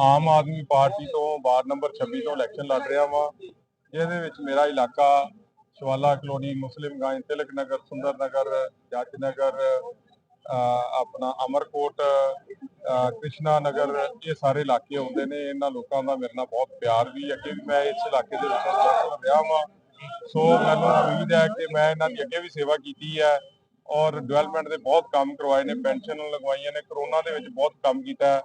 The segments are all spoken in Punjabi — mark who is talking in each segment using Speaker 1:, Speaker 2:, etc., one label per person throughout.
Speaker 1: ਆਮ ਆਦਮੀ ਪਾਰਟੀ ਤੋਂ ਵਾਰਡ ਨੰਬਰ 26 ਤੋਂ ਇਲੈਕਸ਼ਨ ਲੜ ਰਿਹਾ ਵਾਂ। ਜਿਹਦੇ ਵਿੱਚ ਮੇਰਾ ਇਲਾਕਾ ਸ਼ਵਾਲਾ ਕਲੋਨੀ ਮੁਸਲਿਮ ਗਾਂਜ ਤਿਲਕ ਨਗਰ, ਸੁੰਦਰ ਨਗਰ ਜੱਜ ਨਗਰ ਆਪਣਾ ਅਮਰਕੋਟ ਕ੍ਰਿਸ਼ਨਾ ਨਗਰ ਇਹ ਸਾਰੇ ਇਲਾਕੇ ਆਉਂਦੇ ਨੇ। ਇਹਨਾਂ ਲੋਕਾਂ ਦਾ ਮੇਰੇ ਨਾਲ ਬਹੁਤ ਪਿਆਰ ਵੀ ਅੱਗੇ ਵੀ ਮੈਂ ਇਸ ਇਲਾਕੇ ਦੇ ਵਿੱਚ ਰਿਹਾ ਵਾਂ। ਸੋ ਮੈਨੂੰ ਉਮੀਦ ਹੈ ਕਿ ਮੈਂ ਇਹਨਾਂ ਦੀ ਅੱਗੇ ਵੀ ਸੇਵਾ ਕੀਤੀ ਹੈ ਔਰ ਡਿਵੈਲਪਮੈਂਟ ਦੇ ਬਹੁਤ ਕੰਮ ਕਰਵਾਏ ਨੇ, ਪੈਨਸ਼ਨ ਲਗਵਾਈਆਂ ਨੇ, ਕਰੋਨਾ ਦੇ ਵਿੱਚ ਬਹੁਤ ਕੰਮ ਕੀਤਾ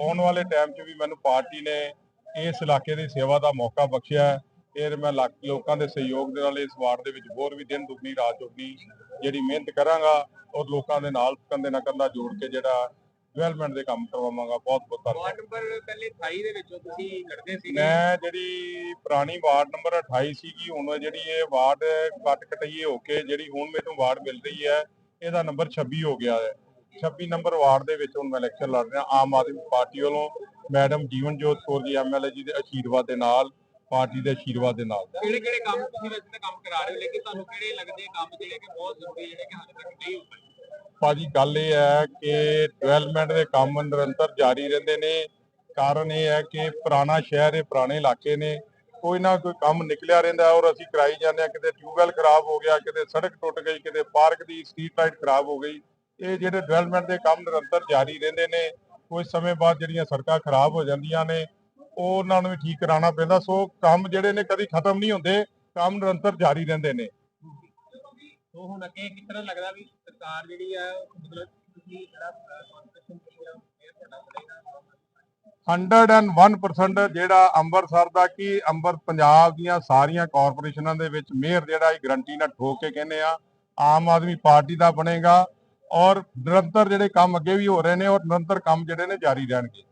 Speaker 1: ਆਉਣ ਵਾਲੇ ਟਾਈਮ 'ਚ ਵੀ ਮੈਨੂੰ ਪਾਰਟੀ ਨੇ ਇਸ ਇਲਾਕੇ ਦੀ ਸੇਵਾ ਦਾ ਮੌਕਾ ਬਖਸ਼ਿਆ ਫਿਰ ਮੈਂ ਲੋਕਾਂ ਦੇ ਸਹਿਯੋਗ ਦੇ ਨਾਲ ਇਸ ਵਾਰਡ ਦੇ ਵਿੱਚ ਹੋਰ ਵੀ ਦਿਨ ਦੁਗਣੀ ਰਾਤ ਚੌਗਣੀ ਜਿਹੜੀ ਮਿਹਨਤ ਕਰਾਂਗਾ ਔਰ ਲੋਕਾਂ ਦੇ ਨਾਲ ਕੰਧੇ ਨਾਲ ਕੰਧਾ ਜੋੜ ਕੇ ਜਿਹੜਾ ਡਿਵੈਲਪਮੈਂਟ ਦੇ ਕੰਮ ਕਰਵਾਵਾਂਗਾ। ਬਹੁਤ ਬਹੁਤ ਧੰਨਵਾਦ।
Speaker 2: ਵਾਰਡ ਨੰਬਰ ਪਹਿਲੇ 28 ਦੇ ਵਿੱਚੋਂ ਤੁਸੀਂ ਲੜਦੇ ਸੀਗੇ।
Speaker 1: ਮੈਂ ਜਿਹੜੀ ਪੁਰਾਣੀ ਵਾਰਡ ਨੰਬਰ 28 ਸੀਗੀ ਹੁਣ ਜਿਹੜੀ ਇਹ ਵਾਰਡ ਕੱਟ ਕਟਈਏ ਹੋ ਕੇ ਜਿਹੜੀ ਹੁਣ ਮੈਨੂੰ ਵਾਰਡ ਮਿਲ ਰਹੀ ਹੈ ਇਹਦਾ ਨੰਬਰ 26 ਹੋ ਗਿਆ ਹੈ। 26 ਨੰਬਰ ਵਾਰਡ ਦੇ ਵਿੱਚ ਹੁਣ ਮੈਂ ਇਲੈਕਸ਼ਨ ਲੜ ਰਿਹਾ। ਆਮ ਆਦਮੀ ਪਾਰਟੀ ਵੱਲੋਂ ਮੈਡਮ ਜੀਵਨਜੋਤ ਕੌਰ ਜੀ ਐਮਐਲਏ ਜੀ ਦੇ ਆਸ਼ੀਰਵਾਦ ਦੇ ਨਾਲ ਪਾਰਟੀ ਦੇ ਆਸ਼ੀਰਵਾਦ ਦੇ ਨਾਲ।
Speaker 2: ਕਿਹੜੇ ਕਿਹੜੇ ਕੰਮ ਤੁਸੀਂ ਵੈਸੇ ਤਾਂ ਕੰਮ ਕਰਾ ਰਹੇ ਹੋ ਲੇਕਿਨ ਤੁਹਾਨੂੰ ਕਿਹੜੇ ਲੱਗਦੇ ਕੰਮ ਜਿਹੜੇ ਕਿ ਬਹੁਤ ਜ਼ਰੂਰੀ ਜਿਹੜੇ ਕਿ ਹਾਲੇ ਤੱਕ ਨਹੀਂ ਹੋ ਪਾਏ
Speaker 1: ਭਾਜੀ ਗੱਲ ਇਹ ਹੈ ਕਿ ਡਿਵੈਲਪਮੈਂਟ ਦੇ ਕੰਮ ਨਿਰੰਤਰ ਜਾਰੀ ਰਹਿੰਦੇ ਨੇ। ਕਾਰਨ ਇਹ ਹੈ ਕਿ ਪੁਰਾਣਾ ਸ਼ਹਿਰ ਇਹ ਪੁਰਾਣੇ ਇਲਾਕੇ ਨੇ। ਕੋਈ ਨਾ ਕੋਈ ਕੰਮ ਨਿਕਲਿਆ ਰਹਿੰਦਾ ਔਰ ਅਸੀਂ ਕਰਾਈ ਜਾਂਦੇ ਆ ਕਿਤੇ ਟਿਊਬਵੈਲ ਖਰਾਬ ਹੋ ਗਿਆ ਕਿਤੇ ਸੜਕ ਟੁੱਟ ਗਈ ਕਿਤੇ ਪਾਰਕ ਦੀ ਸਟਰੀਟ ਲਾਈਟ ਖਰਾਬ ਹੋ ਗਈ। ਇਹ ਜਿਹੜੇ ਡਿਵੈਲਪਮੈਂਟ ਦੇ ਕੰਮ ਨਿਰੰਤਰ ਜਾਰੀ ਰਹਿੰਦੇ ਨੇ ਕੁਝ ਸਮੇਂ ਬਾਅਦ ਜਿਹੜੀਆਂ ਸੜਕਾਂ ਖਰਾਬ ਹੋ ਜਾਂਦੀਆਂ ਨੇ ਉਹ ਉਹਨਾਂ ਨੂੰ ਵੀ ਠੀਕ ਕਰਾਉਣਾ ਪੈਂਦਾ। ਸੋ ਕੰਮ ਜਿਹੜੇ ਨੇ ਕਦੀ ਖਤਮ ਨਹੀਂ ਹੁੰਦੇ ਕੰਮ ਨਿਰੰਤਰ ਜਾਰੀ ਰਹਿੰਦੇ ਨੇ।
Speaker 2: ਸੋ ਹੁਣ ਅੱਗੇ ਕਿਸ ਤਰ੍ਹਾਂ ਲੱਗਦਾ ਵੀ ਸਰਕਾਰ ਜਿਹੜੀ ਆ ਉਹ ਮਤਲਬ ਤੁਸੀਂ ਜਿਹੜਾ ਕੰਪੀਟੀਸ਼ਨ ਕੀਤੀ ਆ ਇਹ ਤੁਹਾਡਾ ਬਣੇਗਾ
Speaker 1: 101% ਜਿਹੜਾ ਅੰਮ੍ਰਿਤਸਰ ਦਾ ਕੀ ਅੰਮ੍ਰਿਤ ਪੰਜਾਬ ਦੀਆਂ ਸਾਰੀਆਂ ਕਾਰਪੋਰੇਸ਼ਨਾਂ ਦੇ ਵਿੱਚ ਮੇਅਰ ਜਿਹੜਾ ਇਹ ਗਰੰਟੀ ਨਾਲ ਠੋਕ ਕੇ ਕਹਿੰਦੇ ਆ ਆਮ ਆਦਮੀ ਪਾਰਟੀ ਦਾ ਬਣੇਗਾ। ਔਰ ਨਿਰੰਤਰ ਜਿਹੜੇ ਕੰਮ ਅੱਗੇ ਵੀ ਹੋ ਰਹੇ ਨੇ ਔਰ ਨਿਰੰਤਰ ਕੰਮ ਜਿਹੜੇ ਨੇ ਜਾਰੀ ਰਹਿਣਗੇ।